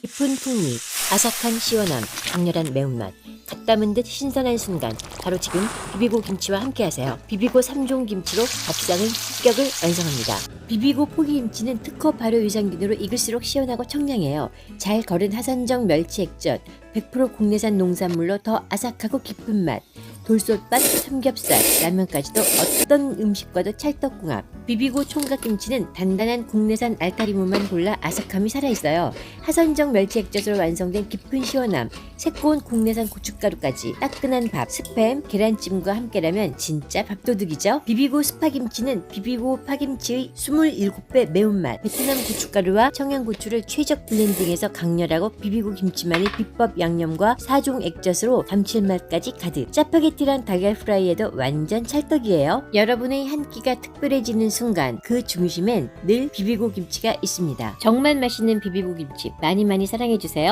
깊은 풍미, 아삭한 시원함, 강렬한 매운맛, 갓 담은 듯 신선한 순간 바로 지금 비비고 김치와 함께 하세요. 비비고 3종 김치로 밥상의 습격을 완성합니다. 비비고 포기김치는 특허 발효 유산균으로 익을수록 시원하고 청량해요. 잘 거른 하선정 멸치 액젓, 100% 국내산 농산물로 더 아삭하고 깊은 맛, 돌솥밥, 삼겹살, 라면까지도 어떤 음식과도 찰떡궁합. 비비고 총각김치는 단단한 국내산 알타리무만 골라 아삭함이 살아있어요. 하선정 멸치 액젓으로 완성된 깊은 시원함, 새로운 국내산 고춧가루까지 따끈한 밥, 스팸, 계란찜과 함께라면 진짜 밥도둑이죠. 비비고 스파김치는 비비고 파김치의 27배 매운맛, 베트남 고춧가루와 청양고추를 최적 블렌딩해서 강렬하고 비비고 김치만의 비법 양념과 4종 액젓으로 감칠맛까지 가득. 짜파게티 랑 달걀 프라이에도 완전 찰떡이에요. 여러분의 한 끼가 특별해지는 순간 그 중심엔 늘 비비고 김치가 있습니다. 정말 맛있는 비비고 김치 많이 많이 사랑해주세요.